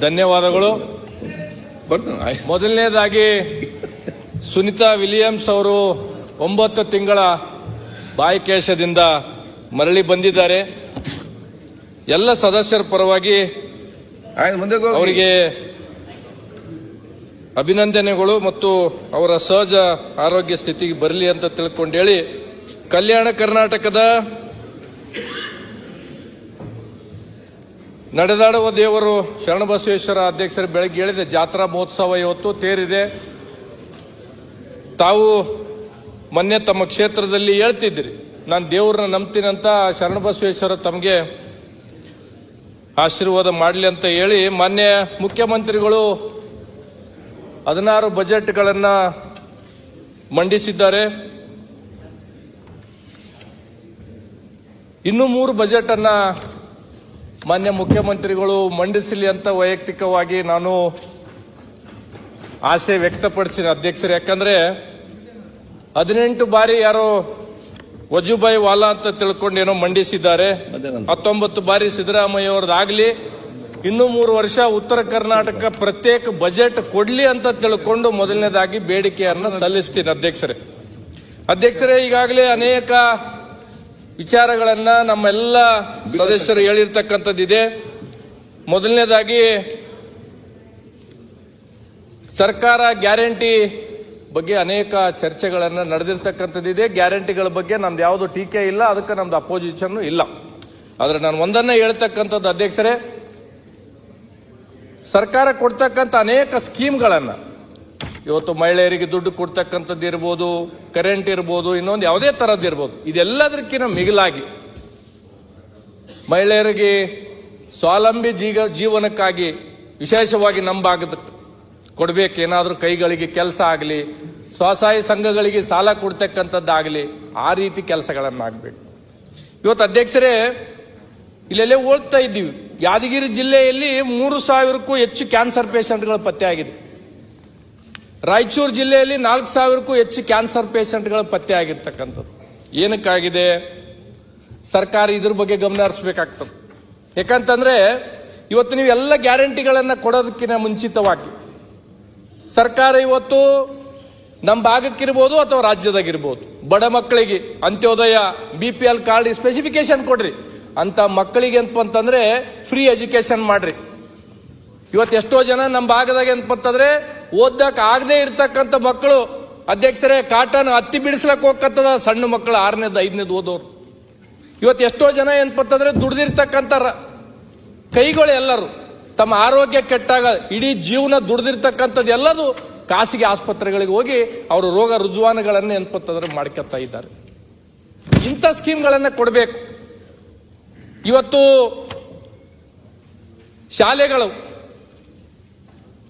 ಧನ್ಯವಾದಗಳು. ಮೊದಲನೇದಾಗಿ ಸುನಿತಾ ವಿಲಿಯಮ್ಸ್ ಅವರು ಒಂಬತ್ತು ತಿಂಗಳ ಬಾಯಿಕೇಶದಿಂದ ಮರಳಿ ಬಂದಿದ್ದಾರೆ. ಎಲ್ಲ ಸದಸ್ಯರ ಪರವಾಗಿ ಅವರಿಗೆ ಅಭಿನಂದನೆಗಳು ಮತ್ತು ಅವರ ಸಹಜ ಆರೋಗ್ಯ ಸ್ಥಿತಿಗೆ ಬರಲಿ ಅಂತ ತಿಳ್ಕೊಂಡೇಳಿ ಕಲ್ಯಾಣ ಕರ್ನಾಟಕದ ನಡೆದಾಡುವ ದೇವರು ಶರಣಬಸವೇಶ್ವರ ಅಧ್ಯಕ್ಷರು ಬೆಳಗ್ಗೆ ಹೇಳಿದೆ ಜಾತ್ರಾ ಮಹೋತ್ಸವ ಇವತ್ತು ತೇರಿದೆ. ತಾವು ಮೊನ್ನೆ ತಮ್ಮ ಕ್ಷೇತ್ರದಲ್ಲಿ ಹೇಳ್ತಿದ್ರಿ. ನಾನು ದೇವ್ರನ್ನ ನಂಬ್ತೀನಂತ ಶರಣ ಶರಣಬಸವೇಶ್ವರ ತಮಗೆ ಆಶೀರ್ವಾದ ಮಾಡಲಿ ಅಂತ ಹೇಳಿ ಮಾನ್ಯ ಮುಖ್ಯಮಂತ್ರಿಗಳು ಹದಿನಾರು ಬಜೆಟ್ಗಳನ್ನ ಮಂಡಿಸಿದ್ದಾರೆ. ಇನ್ನು ಮೂರು ಬಜೆಟ್ ಅನ್ನ ಮಾನ್ಯ ಮುಖ್ಯಮಂತ್ರಿಗಳು ಮಂಡಿಸಲಿ ಅಂತ ವೈಯಕ್ತಿಕವಾಗಿ ನಾನು ಆಸೆ ವ್ಯಕ್ತಪಡಿಸಿದ ಅಧ್ಯಕ್ಷರು. ಯಾಕಂದ್ರೆ ಹದಿನೆಂಟು ಬಾರಿ ಯಾರೋ ವಜುಭಾಯಿ ವಾಲಾ ಅಂತ ತಿಳ್ಕೊಂಡು ಏನೋ ಮಂಡಿಸಿದ್ದಾರೆ? ಹತ್ತೊಂಬತ್ತು ಬಾರಿ ಸಿದ್ದರಾಮಯ್ಯ ಆಗಲಿ ಇನ್ನು ಮೂರು ವರ್ಷ ಉತ್ತರ ಕರ್ನಾಟಕ ಪ್ರತ್ಯೇಕ ಬಜೆಟ್ ಕೊಡ್ಲಿ ಅಂತ ತಿಳ್ಕೊಂಡು ಮೊದಲನೇದಾಗಿ ಬೇಡಿಕೆಯನ್ನು ಸಲ್ಲಿಸ್ತೀನಿ ಅಧ್ಯಕ್ಷರೇ. ಅಧ್ಯಕ್ಷರೇ ಈಗಾಗಲೇ ಅನೇಕ ವಿಚಾರಗಳನ್ನ ನಮ್ಮೆಲ್ಲ ಸದಸ್ಯರು ಹೇಳಿರ್ತಕ್ಕಂಥದ್ದಿದೆ. ಮೊದಲನೇದಾಗಿ, ಸರ್ಕಾರ ಗ್ಯಾರಂಟಿ ಬಗ್ಗೆ ಅನೇಕ ಚರ್ಚೆಗಳನ್ನು ನಡೆದಿರ್ತಕ್ಕಂಥದ್ದಿದೆ. ಗ್ಯಾರಂಟಿಗಳ ಬಗ್ಗೆ ನಮ್ದು ಯಾವುದು ಟೀಕೆ ಇಲ್ಲ, ಅದಕ್ಕೆ ನಮ್ದು ಅಪೋಸಿಷನ್ ಇಲ್ಲ. ಆದ್ರೆ ನಾನು ಒಂದನ್ನೇ ಹೇಳ್ತಕ್ಕಂಥದ್ದು, ಅಧ್ಯಕ್ಷರೇ, ಸರ್ಕಾರ ಕೊಡ್ತಕ್ಕಂಥ ಅನೇಕ ಸ್ಕೀಮ್ಗಳನ್ನ ಇವತ್ತು ಮಹಿಳೆಯರಿಗೆ ದುಡ್ಡು ಕೊಡ್ತಕ್ಕಂಥದ್ದು ಇರ್ಬೋದು ಕರೆಂಟ್ ಇರ್ಬೋದು, ಇನ್ನೊಂದು ಯಾವುದೇ ತರದ್ದು ಇರ್ಬೋದು. ಇದೆಲ್ಲದಕ್ಕಿಂತ ಮಿಗಿಲಾಗಿ ಮಹಿಳೆಯರಿಗೆ ಸ್ವಾವಲಂಬಿ ಜೀವ ಜೀವನಕ್ಕಾಗಿ ವಿಶೇಷವಾಗಿ ನಮ್ಮ ಭಾಗದ ಕೊಡಬೇಕು ಏನಾದರೂ ಕೈಗಳಿಗೆ ಕೆಲಸ ಆಗಲಿ, ಸ್ವಸಹಾಯ ಸಂಘಗಳಿಗೆ ಸಾಲ ಕೊಡ್ತಕ್ಕಂಥದ್ದಾಗಲಿ, ಆ ರೀತಿ ಕೆಲಸಗಳನ್ನಾಗಬೇಕು. ಇವತ್ತು ಅಧ್ಯಕ್ಷರೇ, ಇಲ್ಲೆಲ್ಲೇ ಓದ್ತಾ ಇದ್ದೀವಿ. ಯಾದಗಿರಿ ಜಿಲ್ಲೆಯಲ್ಲಿ ಮೂರು ಸಾವಿರಕ್ಕೂ ಹೆಚ್ಚು ಕ್ಯಾನ್ಸರ್ ಪೇಷಂಟ್ಗಳು ಪತ್ತೆ ಆಗಿದೆ. ರಾಯಚೂರು ಜಿಲ್ಲೆಯಲ್ಲಿ ನಾಲ್ಕು ಸಾವಿರಕ್ಕೂ ಹೆಚ್ಚು ಕ್ಯಾನ್ಸರ್ ಪೇಷಂಟ್ಗಳು ಪತ್ತೆ ಆಗಿರ್ತಕ್ಕಂಥದ್ದು ಏನಕ್ಕಾಗಿದೆ? ಸರ್ಕಾರ ಇದ್ರ ಬಗ್ಗೆ ಗಮನ ಹರಿಸಬೇಕಾಗ್ತದೆ. ಯಾಕಂತಂದ್ರೆ, ಇವತ್ತು ನೀವು ಎಲ್ಲ ಗ್ಯಾರಂಟಿಗಳನ್ನು ಕೊಡೋದಕ್ಕಿಂತ ಮುಂಚಿತವಾಗಿ, ಸರ್ಕಾರ ಇವತ್ತು ನಮ್ಮ ಭಾಗಕ್ಕಿರ್ಬೋದು ಅಥವಾ ರಾಜ್ಯದಾಗಿರ್ಬೋದು, ಬಡ ಮಕ್ಕಳಿಗೆ Antyodaya B P L card specification ಕೊಡ್ರಿ. ಅಂತ ಮಕ್ಕಳಿಗೆ ಏನಪ್ಪ ಅಂತಂದ್ರೆ ಫ್ರೀ ಎಜುಕೇಶನ್ ಮಾಡ್ರಿ. ಇವತ್ತು ಎಷ್ಟೋ ಜನ ನಮ್ಮ ಭಾಗದಾಗ ಏನಪ್ಪಂತಂದ್ರೆ ಓದಕ್ ಆಗದೆ ಇರ್ತಕ್ಕಂಥ ಮಕ್ಕಳು ಅಧ್ಯಕ್ಷರೇ, ಕಾಟನ್ ಹತ್ತಿ ಬಿಡಿಸ್ಲಕ್ ಹೋಗ್ತದ ಸಣ್ಣ ಮಕ್ಕಳು ಆರನೇದು, ಐದನೇದು ಓದೋರು. ಇವತ್ತು ಎಷ್ಟೋ ಜನ ಏನ್ಪತ್ತಂದ್ರೆ ದುಡ್ದಿರ್ತಕ್ಕಂಥ ಕೈಗಳು ಎಲ್ಲರೂ. ತಮ್ಮ ಆರೋಗ್ಯ ಕೆಟ್ಟಾಗ ಇಡೀ ಜೀವನ ದುಡ್ದಿರ್ತಕ್ಕಂಥದ್ದು ಎಲ್ಲದು ಖಾಸಗಿ ಆಸ್ಪತ್ರೆಗಳಿಗೆ ಹೋಗಿ ಅವರು ರೋಗ ರುಜುವಾನುಗಳನ್ನು ಏನ್ಪತ್ತಂದ್ರೆ ಮಾಡ್ಕೊತಾ ಇದ್ದಾರೆ. ಇಂಥ ಸ್ಕೀಮ್ಗಳನ್ನ ಕೊಡಬೇಕು. ಇವತ್ತು ಶಾಲೆಗಳು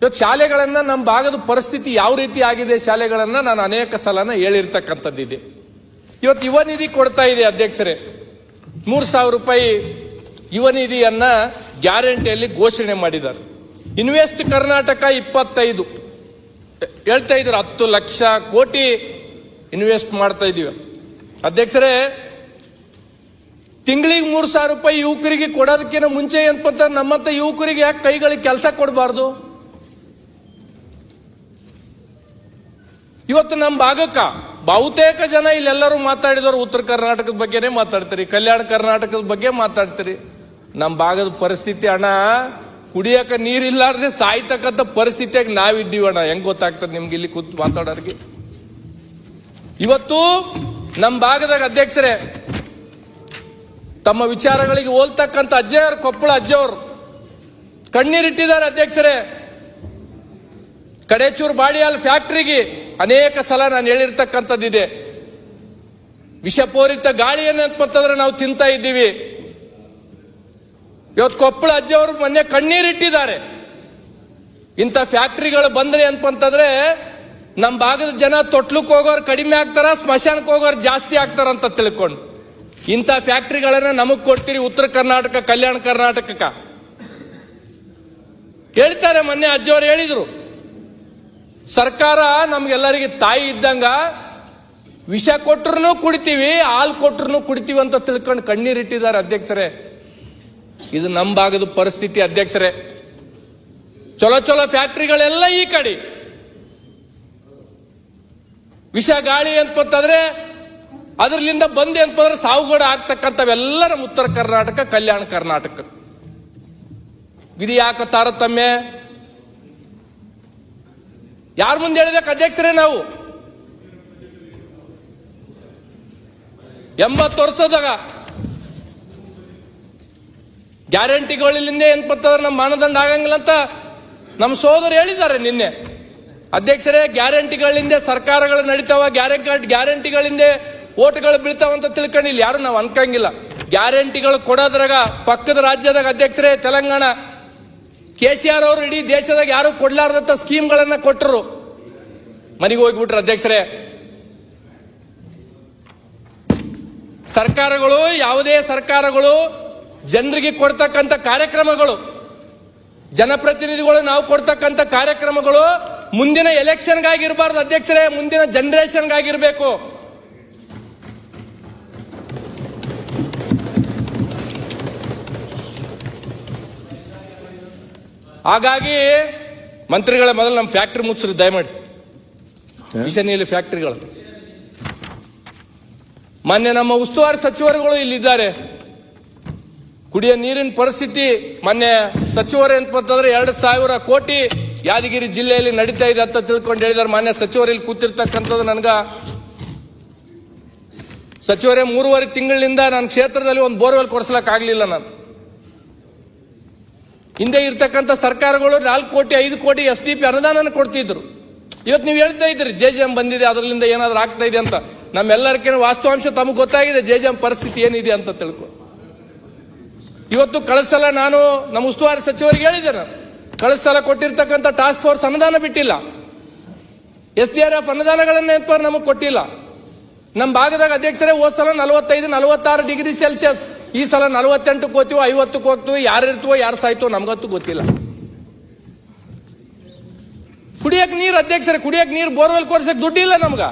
ಇವತ್ತು ಶಾಲೆಗಳನ್ನ ನಮ್ಮ ಭಾಗದ ಪರಿಸ್ಥಿತಿ ಯಾವ ರೀತಿ ಆಗಿದೆ ಶಾಲೆಗಳನ್ನ ನಾನು ಅನೇಕ ಸಲನ ಹೇಳಿರ್ತಕ್ಕಂಥದ್ದಿದೆ ಇವತ್ತು ಯುವ ನಿಧಿ ಕೊಡ್ತಾ ಇದೆ ಅಧ್ಯಕ್ಷರೇ. ಮೂರ್ ಸಾವಿರ ರೂಪಾಯಿ ಯುವ ನಿಧಿಯನ್ನ ಗ್ಯಾರಂಟಿಯಲ್ಲಿ ಘೋಷಣೆ ಮಾಡಿದ್ದಾರೆ. ಇನ್ವೆಸ್ಟ್ ಕರ್ನಾಟಕ ಇಪ್ಪತ್ತೈದು. ಹೇಳ್ತಾ ಇದ್ರು ಹತ್ತು ಲಕ್ಷ ಕೋಟಿ ಇನ್ವೆಸ್ಟ್ ಮಾಡ್ತಾ ಇದೀವಿ ಅಧ್ಯಕ್ಷರೇ, ತಿಂಗಳಿಗೆ ಮೂರ್ ಸಾವಿರ ರೂಪಾಯಿ ಯುವಕರಿಗೆ ಕೊಡೋದಕ್ಕಿಂತ ಮುಂಚೆ ಏನಪ್ಪ ನಮ್ಮಂತ ಯುವಕರಿಗೆ ಯಾಕೆ ಕೈಗಳಿಗೆ ಕೆಲಸ ಕೊಡಬಾರ್ದು? ಇವತ್ತು ನಮ್ಮ ಭಾಗಕ್ಕ ಬಹುತೇಕ ಜನ ಇಲ್ಲೆಲ್ಲರೂ ಮಾತಾಡಿದವರು ಉತ್ತರ ಕರ್ನಾಟಕದ ಬಗ್ಗೆನೇ ಮಾತಾಡ್ತೀರಿ, ಕಲ್ಯಾಣ ಕರ್ನಾಟಕದ ಬಗ್ಗೆ ಮಾತಾಡ್ತೀರಿ. ನಮ್ಮ ಭಾಗದ ಪರಿಸ್ಥಿತಿ ಅಣ್ಣ, ಕುಡಿಯಕ ನೀರಿಲ್ಲಾರ್ದೆ ಸಾಯ್ತಕ್ಕಂಥ ಪರಿಸ್ಥಿತಿಯಾಗಿ ನಾವಿದ್ದೀವಿ ಅಣ್ಣ. ಹೆಂಗ್ ಗೊತ್ತಾಗ್ತದೆ ನಿಮ್ಗೆ ಇಲ್ಲಿ ಕೂತ್ ಮಾತಾಡೋರಿಗೆ? ಇವತ್ತು ನಮ್ಮ ಭಾಗದಾಗ ಅಧ್ಯಕ್ಷರೇ, ತಮ್ಮ ವಿಚಾರಗಳಿಗೆ ಹೋಲ್ತಕ್ಕಂಥ ಅಜ್ಜಯ್ಯವ್ರು ಕೊಪ್ಪಳ ಅಜ್ಜವ್ರು, ಕಣ್ಣೀರಿಟ್ಟಿದ್ದಾರೆ ಅಧ್ಯಕ್ಷರೇ. ಕಡೇಚೂರು ಬಾಳಿಯಾಲ್ ಫ್ಯಾಕ್ಟ್ರಿಗೆ ಅನೇಕ ಸಲ ನಾನು ಹೇಳಿರ್ತಕ್ಕಂಥದ್ದಿದೆ. ವಿಷಪೂರಿತ ಗಾಳಿಯನ್ನು ಮತ್ತಂದ್ರೆ ನಾವು ತಿಂತಾ ಇದ್ದೀವಿ. ಇವತ್ತು ಕೊಪ್ಪಳ ಅಜ್ಜಿಯವರು ಮೊನ್ನೆ ಕಣ್ಣೀರಿಟ್ಟಿದ್ದಾರೆ. ಇಂಥ ಫ್ಯಾಕ್ಟ್ರಿಗಳು ಬಂದ್ರೆ ಅಂತಂದ್ರೆ ನಮ್ಮ ಭಾಗದ ಜನ ತೊಟ್ಲಕ್ಕೆ ಹೋಗೋರು ಕಡಿಮೆ ಆಗ್ತಾರ ಸ್ಮಶಾನಕ್ಕೆ ಹೋಗೋರು ಜಾಸ್ತಿ ಆಗ್ತಾರ ಅಂತ ತಿಳ್ಕೊಂಡು. ಇಂಥ ಫ್ಯಾಕ್ಟ್ರಿಗಳನ್ನ ನಮಗ್ ಕೊಡ್ತೀರಿ ಉತ್ತರ ಕರ್ನಾಟಕ, ಕಲ್ಯಾಣ ಕರ್ನಾಟಕಕ್ಕ. ಹೇಳ್ತಾರೆ ಮೊನ್ನೆ ಅಜ್ಜಿಯವರು ಹೇಳಿದ್ರು. ಸರ್ಕಾರ ನಮ್ಗೆಲ್ಲರಿಗೆ ತಾಯಿ ಇದ್ದಂಗ ವಿಷ ಕೊಟ್ರು ಕುಡಿತೀವಿ, ಹಾಲು ಕೊಟ್ರು ಕುಡಿತೀವಿ ಅಂತ ತಿಳ್ಕೊಂಡು ಕಣ್ಣೀರಿಟ್ಟಿದ್ದಾರೆ ಅಧ್ಯಕ್ಷರೇ. ಇದು ನಮ್ಮ ಭಾಗದ ಪರಿಸ್ಥಿತಿ ಅಧ್ಯಕ್ಷರೇ. ಚಲೋ ಚಲೋ ಫ್ಯಾಕ್ಟ್ರಿಗಳೆಲ್ಲ ಈ ಕಡೆ. ವಿಷ ಗಾಳಿ ಅಂತಂದ್ರೆ ಅದರಲ್ಲಿಂದ ಬಂದೆ ಅಂತಂದ್ರೆ ಸಾವುಗಡ ಆಗ್ತಕ್ಕಂಥವೆಲ್ಲ ನಮ್ಮ ಉತ್ತರ ಕರ್ನಾಟಕ, ಕಲ್ಯಾಣ ಕರ್ನಾಟಕ. ಇದು ಯಾಕ ತಾರತಮ್ಯ? ಯಾರ ಮುಂದೆ ಹೇಳಬೇಕು ಅಧ್ಯಕ್ಷರೇ ನಾವು? ಎಂಬತ್ತು ವರ್ಷದಾಗ ಗ್ಯಾರಂಟಿಗಳಿಂದ ಏನ್ ಬರ್ತದ್ರೆ ನಮ್ಮ ಮಾನದಂಡ ಆಗಂಗಿಲ್ಲ ಅಂತ ನಮ್ಮ ಸೋದರು ಹೇಳಿದ್ದಾರೆ ನಿನ್ನೆ. ಅಧ್ಯಕ್ಷರೇ, ಗ್ಯಾರಂಟಿಗಳಿಂದ ಸರ್ಕಾರಗಳು ನಡೀತಾವ, ಗ್ಯಾರಂಟಿ ಗ್ಯಾರಂಟಿಗಳಿಂದ ಓಟ್ಗಳು ಬೀಳ್ತಾವ ಅಂತ ತಿಳ್ಕೊಂಡಿಲ್ಲ. ಯಾರು ನಾವು ಅನ್ಕಂಗಿಲ್ಲ. ಗ್ಯಾರಂಟಿಗಳು ಕೊಡೋದ್ರಾಗ ಪಕ್ಕದ ರಾಜ್ಯದಾಗ ಅಧ್ಯಕ್ಷರೇ, ತೆಲಂಗಾಣ ಕೆ ಸಿ ಆರ್ ಅವರು ಇಡೀ ದೇಶದಾಗ ಯಾರು ಕೊಡ್ಲಾರ್ದಂತ ಸ್ಕೀಮ್ಗಳನ್ನ ಕೊಟ್ಟರು ಮನೆಗೆ ಹೋಗ್ಬಿಟ್ರು ಅಧ್ಯಕ್ಷರೇ. ಸರ್ಕಾರಗಳು, ಯಾವುದೇ ಸರ್ಕಾರಗಳು ಜನರಿಗೆ ಕೊಡ್ತಕ್ಕಂಥ ಕಾರ್ಯಕ್ರಮಗಳು, ಜನಪ್ರತಿನಿಧಿಗಳು ನಾವು ಕೊಡ್ತಕ್ಕಂಥ ಕಾರ್ಯಕ್ರಮಗಳು ಮುಂದಿನ ಎಲೆಕ್ಷನ್ಗಾಗಿರಬಾರ್ದು ಅಧ್ಯಕ್ಷರೇ, ಮುಂದಿನ ಜನರೇಷನ್ಗಾಗಿರ್ಬೇಕು. ಹಾಗಾಗಿ ಮಂತ್ರಿಗಳ ಮೊದಲು ನಮ್ಮ ಫ್ಯಾಕ್ಟ್ರಿ ಮುಚ್ಚ್ರಿ ದಯಮಾಡಿ. ಈಶಾನ್ಯಲ್ಲಿ ಫ್ಯಾಕ್ಟ್ರಿಗಳು. ಮೊನ್ನೆ ನಮ್ಮ ಉಸ್ತುವಾರಿ ಸಚಿವರುಗಳು ಇಲ್ಲಿದ್ದಾರೆ. ಕುಡಿಯ ನೀರಿನ ಪರಿಸ್ಥಿತಿ ಮೊನ್ನೆ ಸಚಿವರು ಅಂತಂದ್ರೆ ಎರಡು ಸಾವಿರ ಕೋಟಿ ಯಾದಗಿರಿ ಜಿಲ್ಲೆಯಲ್ಲಿ ನಡೀತಾ ಇದೆ ಅಂತ ತಿಳ್ಕೊಂಡು ಹೇಳಿದಾರೆ ಮಾನ್ಯ ಸಚಿವರು ಇಲ್ಲಿ ಕೂತಿರ್ತಕ್ಕಂಥದ್ದು ನನಗ ಸಚಿವರೇ ಮೂರುವರೆ ತಿಂಗಳಿನಿಂದ ನನ್ನ ಕ್ಷೇತ್ರದಲ್ಲಿ ಒಂದು ಬೋರ್ವೆಲ್ ಕೊಡಿಸ್ಲಕ್ ಆಗ್ಲಿಲ್ಲ ನಾನು. ಹಿಂದೆ ಇರ್ತಕ್ಕಂಥ ಸರ್ಕಾರಗಳು ನಾಲ್ಕು ಕೋಟಿ, ಐದು ಕೋಟಿ ಎಸ್ ಡಿ ಪಿ ಅನುದಾನ ಕೊಡ್ತಿದ್ರು. ಇವತ್ತು ನೀವು ಹೇಳ್ತಾ ಇದ್ರಿ ಜೆ ಜೆ ಎಂ ಬಂದಿದೆ, ಅದರಲ್ಲಿಂದ ಏನಾದರೂ ಆಗ್ತಾ ಇದೆ ಅಂತ. ನಮ್ಮೆಲ್ಲರಿಗಿನ ವಾಸ್ತವಾಂಶ ತಮಗೆ ಗೊತ್ತಾಗಿದೆ, ಜೆ ಜೆ ಎಂ ಪರಿಸ್ಥಿತಿ ಏನಿದೆ ಅಂತ ತಿಳ್ಕೊ. ಇವತ್ತು ಕಳಿಸಲ ನಾನು, ನಮ್ಮ ಉಸ್ತುವಾರಿ ಸಚಿವರಿಗೆ ಹೇಳಿದೆ ನಾನು. ಕಳಿಸಲ ಕೊಟ್ಟಿರ್ತಕ್ಕಂಥ ಟಾಸ್ಕ್ ಫೋರ್ಸ್ ಅನುದಾನ ಬಿಟ್ಟಿಲ್ಲ. ಎಸ್ ಡಿ ಆರ್ ಎಫ್ ಅನುದಾನಗಳನ್ನ ನಮಗೆ ಕೊಟ್ಟಿಲ್ಲ. ನಮ್ಮ ಭಾಗದಾಗ ಅಧ್ಯಕ್ಷರೇ ಹೋದ್ ಸಲ ನಲವತ್ತೈದು, ನಲವತ್ತಾರು ಡಿಗ್ರಿ ಸೆಲ್ಸಿಯಸ್ ಈ ಸಲ ನಲವತ್ತೆಂಟಕ್ಕೆ ಹೋಗ್ತೀವೋ ಐವತ್ತಕ್ಕೆ ಹೋಗ್ತೀವಿ ಯಾರು ಇರ್ತೀವೋ, ಯಾರು ಸಾಯ್ತೋ ನಮ್ಗಂತೂ ಗೊತ್ತಿಲ್ಲ. ಕುಡಿಯಕ್ ನೀರು ಅಧ್ಯಕ್ಷರೇ, ಕುಡಿಯಕ್ ನೀರು ಬೋರ್ವೆಲ್ ಕೊರ್ಸಕ್ ದುಡ್ಡಿಲ್ಲ ನಮ್ಗ.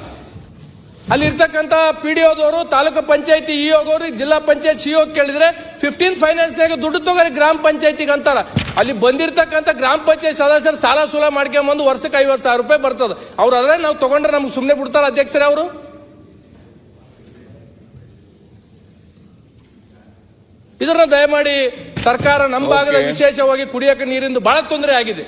ಅಲ್ಲಿ ಇರ್ತಕ್ಕಂಥ ಪಿ ಡಿ ಓದವರು ತಾಲೂಕು ಪಂಚಾಯತಿ ಇಒದವರು ಜಿಲ್ಲಾ ಪಂಚಾಯತ್ ಸಿಒ ಕೇಳಿದ್ರೆ ಫಿಫ್ಟೀನ್ ಫೈನಾನ್ಸ್ನಾಗ ದುಡ್ಡು ತಗೋರಿ ಗ್ರಾಮ ಪಂಚಾಯತಿಗೆ ಅಂತಾರ. ಅಲ್ಲಿ ಬಂದಿರತಕ್ಕಂತ ಗ್ರಾಮ ಪಂಚಾಯತ್ ಸದಸ್ಯರು ಸಾಲ ಸೂಲ ಮಾಡ್ಕೊಂಬಂದು ವರ್ಷಕ್ಕೆ ಐವತ್ತು ಸಾವಿರ ರೂಪಾಯಿ ಬರ್ತದ. ಅವ್ರು ಅದ್ರೆ ನಾವು ತಗೊಂಡ್ರೆ ನಮ್ಗೆ ಸುಮ್ಮನೆ ಬಿಡ್ತಾರ ಅಧ್ಯಕ್ಷರೇ ಅವರು. ಇದನ್ನ ದಯಮಾಡಿ ಸರ್ಕಾರ ನಮ್ಮ ಭಾಗದ ವಿಶೇಷವಾಗಿ ಕುಡಿಯಕ್ಕೆ ನೀರಿಂದು ಬಹಳ ತೊಂದರೆ ಆಗಿದೆ.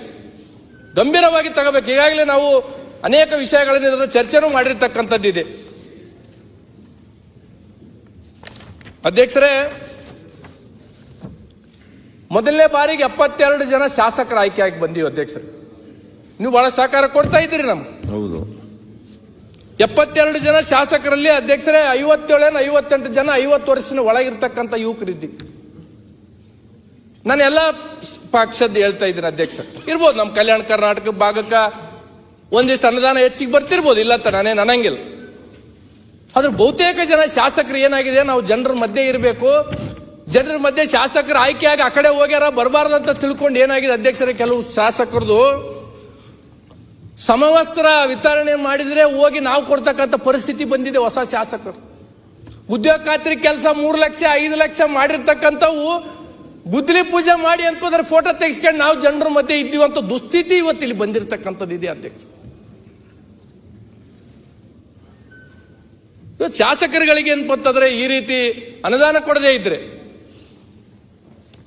ಗಂಭೀರವಾಗಿ ತಗೋಬೇಕು. ಈಗಾಗಲೇ ನಾವು ಅನೇಕ ವಿಷಯಗಳನ್ನು ಇದರ ಚರ್ಚೆನೂ ಮಾಡಿರ್ತಕ್ಕಂಥದ್ದಿದೆ. ಅಧ್ಯಕ್ಷರೇ ಮೊದಲನೇ ಬಾರಿಗೆ ಎಪ್ಪತ್ತೆರಡು ಜನ ಶಾಸಕರ ಆಯ್ಕೆಯಾಗಿ ಬಂದೀವಿ ಅಧ್ಯಕ್ಷರು. ನೀವು ಬಹಳ ಸಹಕಾರ ಕೊಡ್ತಾ ಇದ್ದೀರಿ ನಮ್ಗೆ. ಹೌದು. ಎಪ್ಪತ್ತೆರಡು ಜನ ಶಾಸಕರಲ್ಲಿ ಅಧ್ಯಕ್ಷರೇ, ಐವತ್ತೇಳೇನು ಐವತ್ತೆಂಟು ಜನ ಐವತ್ತು ವರ್ಷದ ಒಳಗಿರ್ತಕ್ಕಂಥ ಯುವಕರಿದ್ದೀವಿ ನಾನು ಎಲ್ಲ ಪಕ್ಷದ ಹೇಳ್ತಾ ಇದ್ದೀನಿ ಅಧ್ಯಕ್ಷ. ಇರ್ಬೋದು ನಮ್ಮ ಕಲ್ಯಾಣ ಕರ್ನಾಟಕ ಭಾಗಕ್ಕ ಒಂದಿಷ್ಟು ಅನುದಾನ ಹೆಚ್ಚಿಗೆ ಬರ್ತಿರ್ಬೋದು, ಇಲ್ಲ ಅಂತ ನಾನೇ ನನಂಗಿಲ್ಲ ಆದ್ರೆ ಬಹುತೇಕ ಜನ ಶಾಸಕರು ಏನಾಗಿದೆ, ನಾವು ಜನರ ಮಧ್ಯೆ ಇರಬೇಕು. ಜನರ ಮಧ್ಯೆ ಶಾಸಕರು ಆಯ್ಕೆಯಾಗಿ ಆ ಕಡೆ ಹೋಗ್ಯಾರ ಬರಬಾರ್ದಂತ ತಿಳ್ಕೊಂಡು ಏನಾಗಿದೆ ಅಧ್ಯಕ್ಷರ, ಕೆಲವು ಶಾಸಕರದು ಸಮವಸ್ತ್ರ ವಿತರಣೆ ಮಾಡಿದ್ರೆ ಹೋಗಿ ನಾವು ಕೊಡ್ತಕ್ಕಂಥ ಪರಿಸ್ಥಿತಿ ಬಂದಿದೆ ಹೊಸ ಶಾಸಕರು. ಉದ್ಯೋಗ ಖಾತ್ರಿ ಕೆಲಸ ಮೂರು ಲಕ್ಷ, ಐದು ಲಕ್ಷ ಮಾಡಿರ್ತಕ್ಕಂಥವು ಗುದ್ದಲಿ ಪೂಜೆ ಮಾಡಿ ಅನ್ಕೋದ್ರೆ ಫೋಟೋ ತೆಗೆಸ್ಕೊಂಡು ನಾವು ಜನರ ಮಧ್ಯೆ ಇದ್ದೀವಂತ ದುಸ್ಥಿತಿ ಇವತ್ತು ಇಲ್ಲಿ ಬಂದಿರತಕ್ಕಂಥದ್ದು ಇದೆ ಅಧ್ಯಕ್ಷ. ಇವತ್ತು ಶಾಸಕರುಗಳಿಗೆ ಏನ್ಪಂತಂದ್ರೆ ಈ ರೀತಿ ಅನುದಾನ ಕೊಡದೇ ಇದ್ರೆ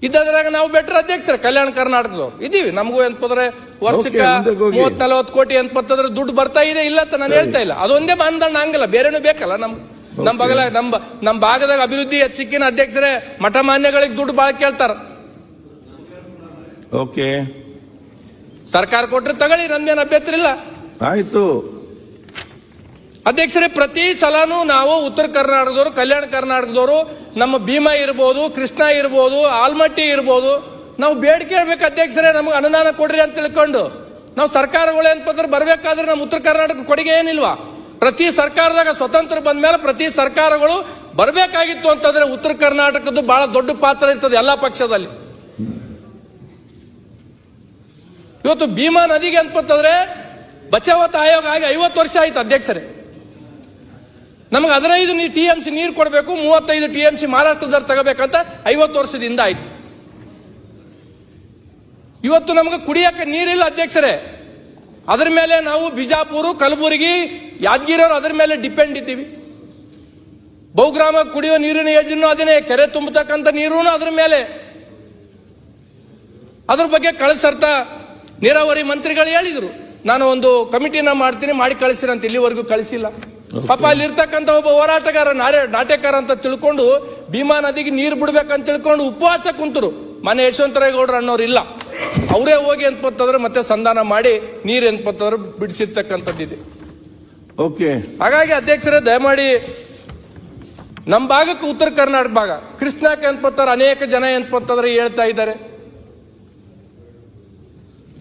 ಇದ್ದದ್ರಾಗ ನಾವು ಬೆಟರ್ ಅಧ್ಯಕ್ಷರ ಕಲ್ಯಾಣ ಕರ್ನಾಟಕದವ್ರು. ಇದೀವಿ. ನಮಗೂ ಏನಪ್ಪಂದ್ರೆ ವರ್ಷಕ್ಕೆ. ಮೂವತ್ ನಲವತ್ತು ಕೋಟಿ ಏನಪ್ಪಂತಂದ್ರೆ ದುಡ್ಡು ಬರ್ತಾ ಇದೆ ಇಲ್ಲ ಅಂತ ನಾನು ಹೇಳ್ತಾ ಇಲ್ಲ. ಅದೊಂದೇ ಮಾನದಂಡ ಹಂಗಲ್ಲ. ಬೇರೆನೂ ಬೇಕಲ್ಲ ನಮ್ ನಮ್ ಬಗಲ ನಮ್ ನಮ್ ಭಾಗದಾಗ ಅಭಿವೃದ್ಧಿ ಹೆಚ್ಚಿಕ್ಕಿನ ಅಧ್ಯಕ್ಷರೇ ಮಠ ಮಾನ್ಯಗಳಿಗೆ ದುಡ್ಡು ಬಾಳ ಕೇಳ್ತಾರ. ಓಕೆ ಸರ್ಕಾರ ಕೊಟ್ರೆ ತಗೊಳ್ಳಿ ನಮ್ದೇನು ಅಭ್ಯಂತರ ಇಲ್ಲ ಆಯ್ತು. ಅಧ್ಯಕ್ಷರೇ, ಪ್ರತಿ ಸಲನೂ ನಾವು ಉತ್ತರ ಕರ್ನಾಟಕದವರು, ಕಲ್ಯಾಣ ಕರ್ನಾಟಕದವರು, ನಮ್ಮ ಭೀಮಾ ಇರ್ಬೋದು, ಕೃಷ್ಣ ಇರ್ಬೋದು, ಆಲ್ಮಟ್ಟಿ ಇರ್ಬೋದು, ನಾವು ಬೇಡಿಕೆ ಹೇಳ್ಬೇಕು ಅಧ್ಯಕ್ಷರೇ, ನಮಗೆ ಅನುದಾನ ಕೊಡ್ರಿ ಅಂತ ತಿಳ್ಕೊಂಡು. ನಾವು ಸರ್ಕಾರಗಳು ಏನಪ್ಪಂದ್ರೆ ಬರಬೇಕಾದ್ರೆ ನಮ್ಮ ಉತ್ತರ ಕರ್ನಾಟಕ ಕೊಡುಗೆ ಏನಿಲ್ವಾ? ಪ್ರತಿ ಸರ್ಕಾರದಾಗ ಸ್ವತಂತ್ರ ಬಂದ ಮೇಲೆ ಪ್ರತಿ ಸರ್ಕಾರಗಳು ಬರಬೇಕಾಗಿತ್ತು ಅಂತಂದ್ರೆ ಉತ್ತರ ಕರ್ನಾಟಕದ್ದು ಬಹಳ ದೊಡ್ಡ ಪಾತ್ರ ಇರ್ತದೆ ಎಲ್ಲಾ ಪಕ್ಷದಲ್ಲಿ. ಇವತ್ತು ಭೀಮಾ ನದಿಗೆ ಅಂತಂದ್ರೆ ಬಚಾವತ್ ಆಯೋಗ ಆಗಿ ಐವತ್ತು ವರ್ಷ ಆಯ್ತು ಅಧ್ಯಕ್ಷರೇ. ನಮಗೆ ಹದಿನೈದು ಟಿ ಎಂ ಸಿ ನೀರು ಕೊಡಬೇಕು, ಮೂವತ್ತೈದು ಟಿ ಎಂ ಸಿ ಮಹಾರಾಷ್ಟ್ರದಲ್ಲಿ ತಗೋಬೇಕಂತ ಐವತ್ತು ವರ್ಷದಿಂದ ಆಯ್ತು. ಇವತ್ತು ನಮಗೆ ಕುಡಿಯಕ್ಕೆ ನೀರಿಲ್ಲ ಅಧ್ಯಕ್ಷರೇ. ಅದ್ರ ಮೇಲೆ ನಾವು ಬಿಜಾಪುರ, ಕಲಬುರಗಿ, ಯಾದಗಿರಿಯವರು ಅದ್ರ ಮೇಲೆ ಡಿಪೆಂಡ್ ಇದ್ದೀವಿ. ಬಹುಗ್ರಾಮ ಕುಡಿಯೋ ನೀರಿನ ಯೋಜನೆ ಅದನ್ನೇ ಕೆರೆ ತುಂಬತಕ್ಕಂಥ ನೀರು ಅದ್ರ ಮೇಲೆ. ಅದ್ರ ಬಗ್ಗೆ ಕಳಿಸರ್ತ ನೀರಾವರಿ ಮಂತ್ರಿಗಳು ಹೇಳಿದರು. ನಾನು ಒಂದು ಕಮಿಟಿನ ಮಾಡ್ತೀನಿ, ಮಾಡಿ ಕಳಿಸಿರಂತ ಇಲ್ಲಿವರೆಗೂ ಕಳಿಸಿಲ್ಲ. ಪಾಪ ಅಲ್ಲಿ ಇರ್ತಕ್ಕಂಥ ಒಬ್ಬ ಹೋರಾಟಗಾರ ನಾರೆ ನಾಟ್ಯಕಾರ ಅಂತ ತಿಳ್ಕೊಂಡು ಭೀಮಾ ನದಿಗೆ ನೀರು ಬಿಡ್ಬೇಕಂತ ತಿಳ್ಕೊಂಡು ಉಪವಾಸ ಕುಂತರು. ಮನೆ ಯಶವಂತರೇಗೌಡರು ಅನ್ನೋರು ಇಲ್ಲ ಅವರೇ ಹೋಗಿ ಅನ್ಪತ್ತಂದ್ರೆ ಮತ್ತೆ ಸಂಧಾನ ಮಾಡಿ ನೀರು ಅನ್ಪತ್ತಂದ್ರೆ ಬಿಡಿಸಿರ್ತಕ್ಕಂಥದ್ದಿದೆ ಓಕೆ. ಹಾಗಾಗಿ ಅಧ್ಯಕ್ಷರೇ ದಯಮಾಡಿ ನಮ್ಮ ಭಾಗಕ್ಕೆ ಉತ್ತರ ಕರ್ನಾಟಕ ಭಾಗ. ಕೃಷ್ಣಕ್ಕೆ ಅನ್ಪತ್ತಾರೆ ಅನೇಕ ಜನ ಅನ್ಪತ್ತಂದ್ರೆ ಹೇಳ್ತಾ ಇದ್ದಾರೆ.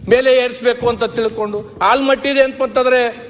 ಮೇಲೆ ಏರಿಸಬೇಕು ಅಂತ ತಿಳ್ಕೊಂಡು ಆಲ್ಮಟ್ಟಿದೆ ಅನ್ಪತ್ತಂದ್ರೆ ಆ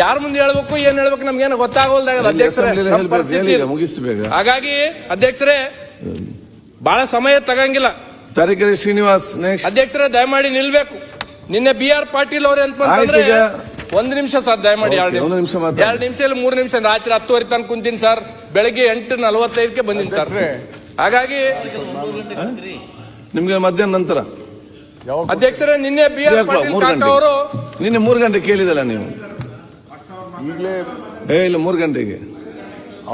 ಯಾರ ಮುಂದೆ ಹೇಳ್ಬೇಕು ಏನ್ ಹೇಳ್ಬೇಕು ನಮ್ಗೇನು ಗೊತ್ತಾಗೋಲ್ದಾಗ ಅಧ್ಯಕ್ಷರೇ. ಮುಗಿಸ್ಬೇಕ. ಹಾಗಾಗಿ ಅಧ್ಯಕ್ಷರೇ ಬಹಳ ಸಮಯ ತಗಂಗಿಲ್ಲ. ತರೀಕೆರೆ ಶ್ರೀನಿವಾಸ್ ನೆಕ್ಸ್ಟ್ ಅಧ್ಯಕ್ಷರೇ ದಯಮಾಡಿ ನಿಲ್ಬೇಕು. ನಿನ್ನೆ ಬಿ ಆರ್ ಪಾಟೀಲ್ ಅವ್ರ ಎಂತ ಒಂದ್ ನಿಮಿಷ ಸರ್ ದಯಮಾಡಿ ಎರಡು ನಿಮಿಷ. ಎರಡು ನಿಮಿಷ ಇಲ್ಲ ಮೂರು ನಿಮಿಷ. ರಾತ್ರಿ ಹತ್ತುವರೆ ತನಕ ಕುಂತೀನಿ ಸರ್. ಬೆಳಗ್ಗೆ ಎಂಟು ನಲವತ್ತೈದಕ್ಕೆ ಬಂದಿನಿ ಸರ್. ಹಾಗಾಗಿ ನಿಮ್ಗೆ ಮಧ್ಯಾಹ್ನ ನಂತರ? ಅಧ್ಯಕ್ಷರೇ ನಿನ್ನೆ ಬಿ ಆರ್ ಪಾಟೀಲ್ ಮೂರು ಗಂಟೆ. ಅವರು ನಿನ್ನೆ ಮೂರು ಗಂಟೆ ಕೇಳಿದಲ್ಲ ನೀವು? ಈಗಲೇ ಏ ಇಲ್ಲ ಮೂರು ಗಂಟೆಗೆ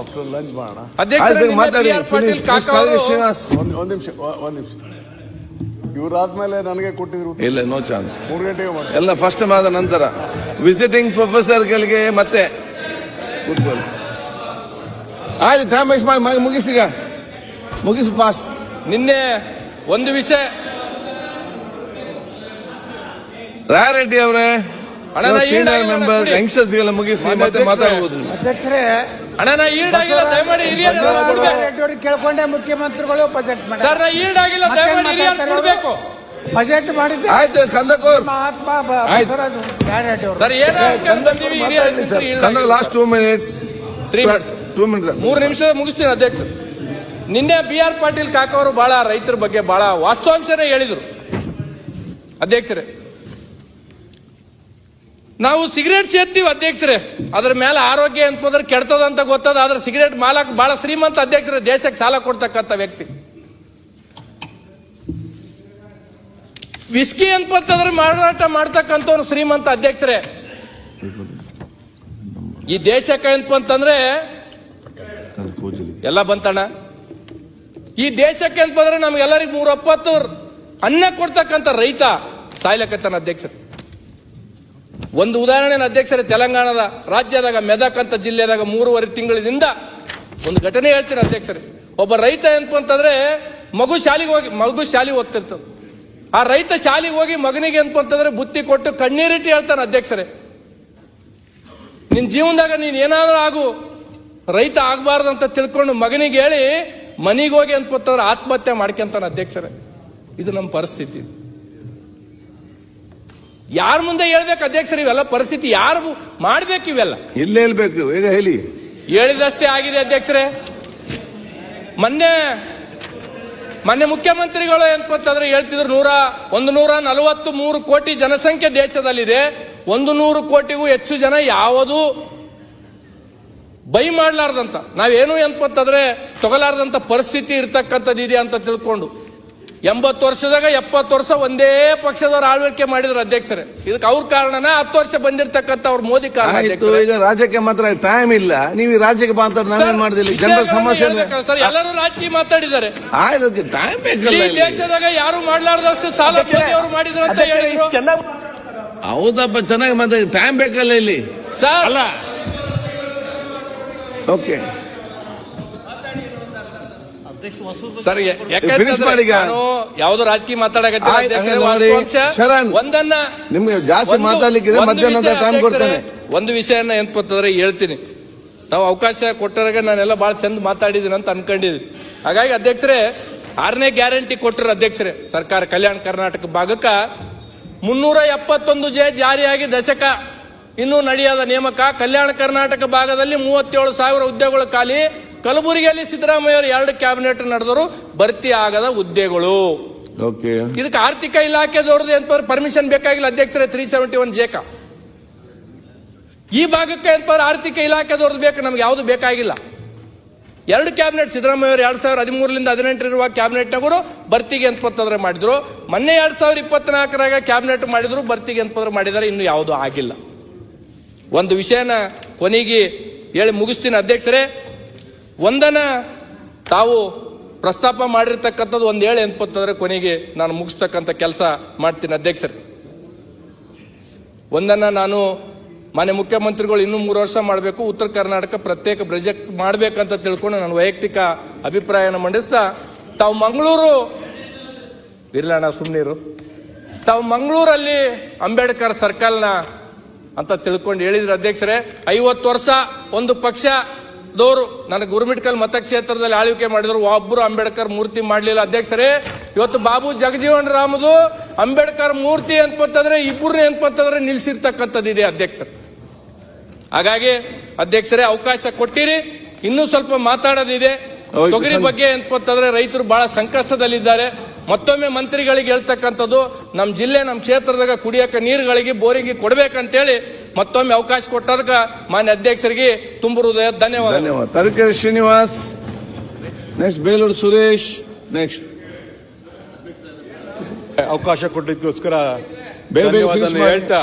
ಆಫ್ಟರ್ ಲಂಚ್ ಮಾಡೋಣ. ಅಧ್ಯಕ್ಷರೇ ಮಾತಾಡಿ ಫಿನಿಶ್ ಕಾಕ ಅವರು. ಶ್ರೀನಿವಾಸ್. ಒಂದ್ ಒಂದ್ ನಿಮಿಷ ಒಂದ್ ನಿಮಿಷ. ಇವರಾದ್ಮೇಲೆ ನನಗೆ ಕೊಟ್ಟಿದ್ರು. ಇಲ್ಲ ನೋ ಚಾನ್ಸ್ ಮೂರು ಗಂಟೆಗೆ ಮಾಡಿ ಎಲ್ಲ ಫಸ್ಟ್ ಆದ ನಂತರ. ವಿಸಿಟಿಂಗ್ ಪ್ರೊಫೆಸರ್ಗಳಿಗೆ ಮತ್ತೆ ಫುಟ್ಬಾಲ್ ಆಯ್ತು ಟೈಮ್ ವೇಸ್ಟ್ ಮಾಡಿ ಮಾಡಿ ಮುಗಿಸಿಗ ಮುಗಿಸಿ ಫಾಸ್ಟ್ ನಿನ್ನೆ ಒಂದು ವಿಷಯ. ರಾಯರೆಡ್ಡಿ ಅವರೇ ಸೀನಿಯರ್ ಮೆಂಬರ್ಸ್ ಕೊಡಿ. ಯಂಗ್ಸ್ಟರ್ಸ್ಗೆಲ್ಲ ಮುಗಿಸಿ ಮತ್ತೆ ಅಧ್ಯಕ್ಷರೇ. ಮಾತಾಡಬಹುದು ಅಧ್ಯಕ್ಷರೇ ಅಣ್ಣ ನಾ ಈಲ್ಡ್ ಆಗಿಲ್ಲ ದಯಮಾಡಿ ಹಿರಿಯರು ಕೇಳ್ಕೊಂಡೆ ಮುಖ್ಯಮಂತ್ರಿಗಳು ಬಜೆಟ್ ಮಾಡಿ. ಸರ್ ಈಲ್ಡ್ ಆಗಿಲ್ಲ ದಯಮಾಡಿ ಹಿರಿಯರು ಕೊಡ್ಬೇಕು. ಬಜೆಟ್ ಮಾಡಿದ್ದೆ. ಆಯ್ತು ಕಂದಕೂರ್. ಸರ್ ಏನೋ ಬಂದೀವಿ last two minutes three minutes two minutes ಮೂರು ನಿಮಿಷ ಮುಗಿಸ್ತೀನಿ ಅಧ್ಯಕ್ಷ. ನಿನ್ನೆ ಬಿ ಆರ್ ಪಾಟೀಲ್ ಕಾಕೋರು ಅವರು ಬಹಳ ರೈತರ ಬಗ್ಗೆ ಬಹಳ ವಾಸ್ತವಾಂಶನೇ ಹೇಳಿದ್ರು. ಅಧ್ಯಕ್ಷರೇ ನಾವು ಸಿಗರೇಟ್ ಸೇರ್ತೀವಿ ಅಧ್ಯಕ್ಷರೇ. ಅದ್ರ ಮೇಲೆ ಆರೋಗ್ಯ ಅಂತ ಗೊತ್ತದ, ಆದ್ರೆ ಸಿಗರೇಟ್ ಮಾಲಕ್ ಬಹಳ ಶ್ರೀಮಂತ ಅಧ್ಯಕ್ಷರೇ, ದೇಶಕ್ಕೆ ಸಾಲ ಕೊಡ್ತಕ್ಕಂಥ ವ್ಯಕ್ತಿ. ವಿಸ್ಕಿ ಅನ್ಪತ್ತಂದ್ರೆ ಮಾರಾಟ ಮಾಡ್ತಕ್ಕಂಥವ್ರು ಶ್ರೀಮಂತ ಅಧ್ಯಕ್ಷರೇ. ಈ ದೇಶಕ್ಕೆ ಅಂತಂದ್ರೆ ಎಲ್ಲ ಬಂತಣ್ಣ? ಈ ದೇಶಕ್ಕೆ ಅಂತಂದ್ರೆ ನಮ್ಗೆಲ್ಲರಿಗೂ ಮೂರ ಒಪ್ಪತ್ತು ಅನ್ನ ಕೊಡ್ತಕ್ಕಂಥ ರೈತ, ಸಾಯ್ಲಕತ್ತಾನ ಅಧ್ಯಕ್ಷರು. ಒಂದು ಉದಾಹರಣೆ ಅಧ್ಯಕ್ಷರೇ, ತೆಲಂಗಾಣದ ರಾಜ್ಯದಾಗ, ಮೆದಕ್ ಅಂತ ಜಿಲ್ಲೆದಾಗ ಮೂರುವರೆ ತಿಂಗಳಿನಿಂದ ಒಂದು ಘಟನೆ ಹೇಳ್ತೀನಿ ಅಧ್ಯಕ್ಷರೇ. ಒಬ್ಬ ರೈತ ಏನಪ್ಪ ಅಂತಂದ್ರೆ, ಮಗು ಶಾಲೆಗೆ ಹೋಗಿ, ಮಗು ಶಾಲೆಗೆ ಓದ್ತಿರ್ತದ ಆ ರೈತ ಶಾಲೆಗೆ ಹೋಗಿ ಮಗನಿಗೆ ಏನಪ್ಪ ಅಂತಂದ್ರೆ, ಬುತ್ತಿ ಕೊಟ್ಟು ಕಣ್ಣೀರಿಟ್ಟು ಹೇಳ್ತಾನೆ ಅಧ್ಯಕ್ಷರೇ. ನಿನ್ ಜೀವನದಾಗ ನೀನ್ ಏನಾದ್ರೂ ಆಗು, ರೈತ ಆಗಬಾರ್ದು ಅಂತ ತಿಳ್ಕೊಂಡು ಮಗನಿಗೆ ಹೇಳಿ, ಮನೆಗೆ ಹೋಗಿ ಅಂತಂದ್ರೆ ಆತ್ಮಹತ್ಯೆ ಮಾಡ್ಕೊಂತಾನೆ ಅಧ್ಯಕ್ಷರೇ. ಇದು ನಮ್ಮ ಪರಿಸ್ಥಿತಿ. ಯಾರ ಮುಂದೆ ಹೇಳ್ಬೇಕು ಅಧ್ಯಕ್ಷರು ಇವೆಲ್ಲ ಪರಿಸ್ಥಿತಿ ಯಾರು ಮಾಡ್ಬೇಕು ಇವೆಲ್ಲ? ಇಲ್ಲೇ ಹೇಳ್ಬೇಕು ಈಗ ಹೇಳಿ. ಹೇಳಿದಷ್ಟೇ ಆಗಿದೆ ಅಧ್ಯಕ್ಷರೇ. ಮೊನ್ನೆ ಮೊನ್ನೆ ಮುಖ್ಯಮಂತ್ರಿಗಳು ಏನಪ್ಪಂತಂದ್ರೆ ಹೇಳ್ತಿದ್ರು ನೂರ ಒಂದು ನೂರ ನಲವತ್ತು ಮೂರು ಕೋಟಿ ಜನಸಂಖ್ಯೆ ದೇಶದಲ್ಲಿದೆ. ಒಂದು ನೂರು ಕೋಟಿಗೂ ಹೆಚ್ಚು ಜನ ಯಾವುದು ಬೈ ಮಾಡಲಾರ್ದಂತ. ನಾವೇನು ಎಂತಂದ್ರೆ ತಗೊಲಾರ್ದಂತ ಪರಿಸ್ಥಿತಿ ಇರ್ತಕ್ಕಂಥದ್ದು ಇದೆ ಅಂತ ತಿಳ್ಕೊಂಡು. ಎಂಬತ್ತು ವರ್ಷದಾಗ ಎಪ್ಪತ್ತು ವರ್ಷ ಒಂದೇ ಪಕ್ಷದವ್ರು ಆಳ್ವಿಕೆ ಮಾಡಿದ್ರು ಅಧ್ಯಕ್ಷರೇ. ಇದಕ್ಕೆ ಅವ್ರ ಕಾರಣನ ಹತ್ತು ವರ್ಷ ಬಂದಿರತಕ್ಕಂಥ ಅವ್ರ ಮೋದಿ ಕಾರಣ ಈಗ ರಾಜ್ಯಕ್ಕೆ ಮಾತ್ರ ಟೈಮ್ ಇಲ್ಲ. ನೀವು ಈ ರಾಜ್ಯಕ್ಕೆ ಮಾತಾಡ ನಾವೇನ್ ಮಾಡಿದಿಲ್ಲ? ಜನರ ಸಮಸ್ಯೆ ಸರ್ ಎಲ್ಲರೂ ರಾಜಕೀಯ ಮಾತಾಡಿದ್ದಾರೆ. ಇದಕ್ಕೆ ಟೈಮ್ ಬೇಕಲ್ಲ. ದೇಶದಾಗ ಯಾರು ಮಾಡ್ಲಾರ್ದಷ್ಟು ಸಾಲ ಅವರು ಮಾಡಿದ್ರು ಅಂತ ಹೇಳಿದ್ರು. ಹೌದಪ್ಪ ಚೆನ್ನಾಗಿ ಮಾತಾಡಿ. ಟೈಮ್ ಬೇಕಲ್ಲ ಇಲ್ಲಿ. ಸರ್. ಓಕೆ ಸರ್ ಯಾವ್ದು ರಾಜಕೀಯ ಶರಣ್, ಒಂದನ್ನ ನಿಮ್ಗೆ ಜಾಸ್ತಿ ಮಾತಾಡ್ಲಿಕ್ಕಿದೆ ಮಧ್ಯಾಹ್ನ ಟೈಮ್ ಕೊಡ್ತೇನೆ. ಒಂದು ವಿಷಯನ ಏನ್ಪತ್ತಂದ್ರೆ ಹೇಳ್ತೀನಿ. ತಾವು ಅವಕಾಶ ಕೊಟ್ಟರಾಗ ನಾನೆಲ್ಲ ಬಹಳ ಚಂದ ಮಾತಾಡಿದ್ದೀನಿ ಅಂತ ಅನ್ಕೊಂಡಿದ್ದೀನಿ. ಹಾಗಾಗಿ ಅಧ್ಯಕ್ಷರೇ ಆರನೇ ಗ್ಯಾರಂಟಿ ಕೊಟ್ಟರು ಅಧ್ಯಕ್ಷರೇ. ಸರ್ಕಾರ ಕಲ್ಯಾಣ ಕರ್ನಾಟಕ ಭಾಗಕ್ಕ ಮುನ್ನೂರ ಎಪ್ಪತ್ತೊಂದು ಜೆ ಜಾರಿಯಾಗಿ ದಶಕ. ಇನ್ನೂ ನಡೆಯದ ನೇಮಕ ಕಲ್ಯಾಣ ಕರ್ನಾಟಕ ಭಾಗದಲ್ಲಿ ಮೂವತ್ತೇಳು ಸಾವಿರ ಉದ್ಯೋಗಗಳು ಖಾಲಿ. ಕಲಬುರಗಿಯಲ್ಲಿ ಸಿದ್ದರಾಮಯ್ಯ ಅವರು ಎರಡು ಕ್ಯಾಬಿನೆಟ್ ನಡೆದರು ಭರ್ತಿ ಆಗದ ಹುದ್ದೆಗಳು. ಓಕೆ. ಇದಕ್ಕೆ ಆರ್ಥಿಕ ಇಲಾಖೆದವ್ರದ್ದು ಅಂತ ಪರ್ಮಿಷನ್ ಬೇಕಾಗಿಲ್ಲ. ಅಧ್ಯಕ್ಷರೇ ತ್ರೀ ಸೆವೆಂಟಿ ಒನ್ ಜೇಕ ಈ ಭಾಗಕ್ಕೆ ಅಂತ ಆರ್ಥಿಕ ಇಲಾಖೆದವ್ರದ್ದು ಬೇಕು ನಮ್ಗೆ ಯಾವುದು ಬೇಕಾಗಿಲ್ಲ. ಎರಡು ಕ್ಯಾಬಿನೆಟ್ ಸಿದ್ದರಾಮಯ್ಯ ಅವರು ಎರಡ್ ಸಾವಿರದ ಹದಿಮೂರರಿಂದ ಹದಿನೆಂಟರಿರುವ ಕ್ಯಾಬಿನೆಟ್ನವರು ಭರ್ತಿಗೆ ಅಂತಂದ್ರೆ ಮಾಡಿದ್ರು. ಮೊನ್ನೆ ಎರಡ್ ಸಾವಿರದ ಇಪ್ಪತ್ನಾಲ್ಕರಾಗ ಕ್ಯಾಬಿನೆಟ್ ಮಾಡಿದ್ರು ಭರ್ತಿಗೆ ಅಂತಂದ್ರೆ ಮಾಡಿದರೆ ಇನ್ನು ಯಾವುದು ಆಗಿಲ್ಲ. ಒಂದು ವಿಷಯನ ಕೊನೆಗೆ ಹೇಳಿ ಮುಗಿಸ್ತೀನಿ. ಅಧ್ಯಕ್ಷರೇ ಒಂದನ ತಾವು ಪ್ರಸ್ತಾಪ ಮಾಡಿರ್ತಕ್ಕಂಥದ್ದು ಒಂದು ಹೇಳಿ ಅನ್ಪತ್ತಂದ್ರೆ ಕೊನೆಗೆ ನಾನು ಮುಗಿಸ್ತಕ್ಕಂಥ ಕೆಲಸ ಮಾಡ್ತೀನಿ ಅಧ್ಯಕ್ಷರೇ. ಒಂದನ್ನ ನಾನು ಮಾನ್ಯ ಮುಖ್ಯಮಂತ್ರಿಗಳು ಇನ್ನೂ ಮೂರು ವರ್ಷ ಮಾಡಬೇಕು, ಉತ್ತರ ಕರ್ನಾಟಕ ಪ್ರತ್ಯೇಕ ಪ್ರೊಜೆಕ್ಟ್ ಮಾಡಬೇಕಂತ ತಿಳ್ಕೊಂಡು ನಾನು ವೈಯಕ್ತಿಕ ಅಭಿಪ್ರಾಯನ ಮಂಡಿಸ್ತಾ, ತಾವು ಮಂಗಳೂರು ಇರ್ಲಣ್ಣ ಸುಮ್ಮನೀರು ತಾವು ಮಂಗಳೂರಲ್ಲಿ ಅಂಬೇಡ್ಕರ್ ಸರ್ಕಲ್ನ ಅಂತ ತಿಳ್ಕೊಂಡು ಹೇಳಿದ್ರು ಅಧ್ಯಕ್ಷರೇ, ಐವತ್ತು ವರ್ಷ ಒಂದು ಪಕ್ಷದವರು ನನಗೆ ಗುರುಮಿಟ್ಕಲ್ ಮತಕ್ಷೇತ್ರದಲ್ಲಿ ಆಳ್ವಿಕೆ ಮಾಡಿದ್ರು. ಒಬ್ಬರು ಅಂಬೇಡ್ಕರ್ ಮೂರ್ತಿ ಮಾಡಲಿಲ್ಲ. ಅಧ್ಯಕ್ಷರೇ ಇವತ್ತು ಬಾಬು ಜಗಜೀವನ್ ರಾಮದು ಅಂಬೇಡ್ಕರ್ ಮೂರ್ತಿ ಅಂತಂದ್ರೆ ಇಬ್ಬರು ಅಂತಂದ್ರೆ ನಿಲ್ಸಿರ್ತಕ್ಕಂಥದ್ದಿದೆ ಅಧ್ಯಕ್ಷರು. ಹಾಗಾಗಿ ಅಧ್ಯಕ್ಷರೇ ಅವಕಾಶ ಕೊಟ್ಟಿರಿ. ಇನ್ನೂ ಸ್ವಲ್ಪ ಮಾತಾಡೋದಿದೆ. ತೊಗರಿ ಬಗ್ಗೆ ಅಂತಂದ್ರೆ ರೈತರು ಬಹಳ ಸಂಕಷ್ಟದಲ್ಲಿದ್ದಾರೆ. ಮತ್ತೊಮ್ಮೆ ಮಂತ್ರಿಗಳಿಗೆ ಹೇಳ್ತಕ್ಕಂಥದ್ದು ನಮ್ಮ ಜಿಲ್ಲೆ ನಮ್ಮ ಕ್ಷೇತ್ರದಾಗ ಕುಡಿಯಕ ನೀರುಗಳಿಗೆ ಬೋರಿಗೆ ಕೊಡ್ಬೇಕಂತೇಳಿ ಮತ್ತೊಮ್ಮೆ ಅವಕಾಶ ಕೊಟ್ಟದಕ್ಕ ಮಾನ್ಯ ಅಧ್ಯಕ್ಷರಿಗೆ ತುಂಬ ಹೃದಯ ಧನ್ಯವಾದ. ಧನ್ಯವಾದ ತರೀಕೆರೆ ಶ್ರೀನಿವಾಸ್ ನೆಕ್ಸ್ಟ್ ಬೇಲೂರು ಸುರೇಶ್ ನೆಕ್ಸ್ಟ್ ಅವಕಾಶ ಕೊಟ್ಟಿದ್ದಕ್ಕೋಸ್ಕರ ಧನ್ಯವಾದ ಹೇಳ್ತಾ